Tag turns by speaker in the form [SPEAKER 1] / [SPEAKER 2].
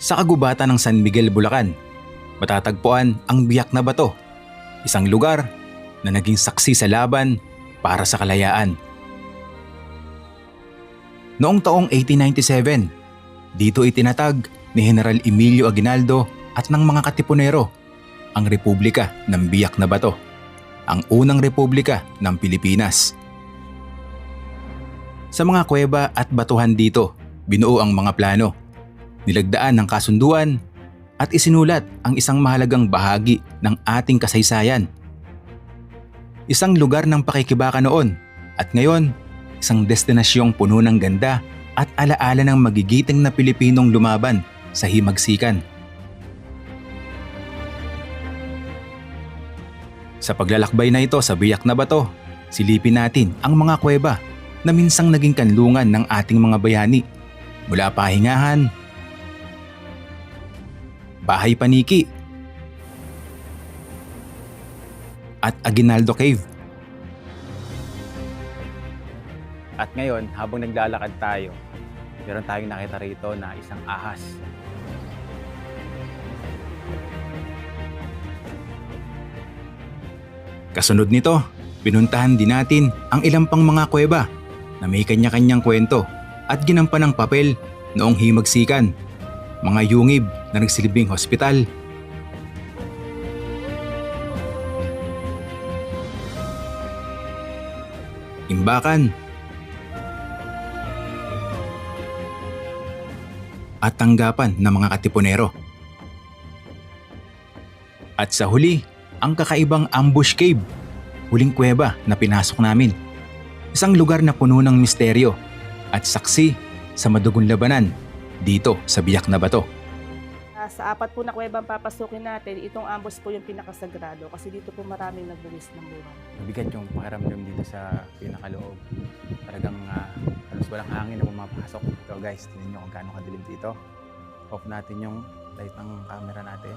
[SPEAKER 1] Sa kagubatan ng San Miguel, Bulacan, matatagpuan ang Biyak na Bato, isang lugar na naging saksi sa laban para sa kalayaan. Noong taong 1897, dito itinatag ni General Emilio Aguinaldo at ng mga katipunero ang Republika ng Biyak na Bato, ang unang republika ng Pilipinas. Sa mga kuweba at batuhan dito, binuo ang mga plano, nilagdaan ng kasunduan at isinulat ang isang mahalagang bahagi ng ating kasaysayan. Isang lugar ng pakikibaka noon at ngayon, isang destinasyong puno ng ganda at alaala ng magigiting na Pilipinong lumaban sa himagsikan. Sa paglalakbay na ito sa biyak na bato, silipin natin ang mga kuweba na minsang naging kanlungan ng ating mga bayani mula pahingahan, bahay paniki, at Aguinaldo Cave. At ngayon, habang naglalakad tayo, meron tayong nakita rito na isang ahas. Kasunod nito, pinuntahan din natin ang ilang pang mga kuweba na may kanya-kanyang kwento at ginampan ng papel noong himagsikan. Mga yungib na nagsilbing hospital. Imbakan. At tanggapan ng mga katipunero. At sa huli, ang kakaibang ambush cave, huling kuweba na pinasok namin. Isang lugar na puno ng misteryo at saksi sa madugong labanan dito sa biyak na bato.
[SPEAKER 2] Sa apat po na kuwebang papasukin natin, itong ambos po yung pinakasagrado kasi dito po maraming nagbuwis ng buhay.
[SPEAKER 1] Mabigat yung pakiramdam dito sa pinakaloob. Talagang ah, halos walang hangin na pumapasok. So guys, tingnan nyo kung gaano kadilim dito. Off natin yung light ng camera natin.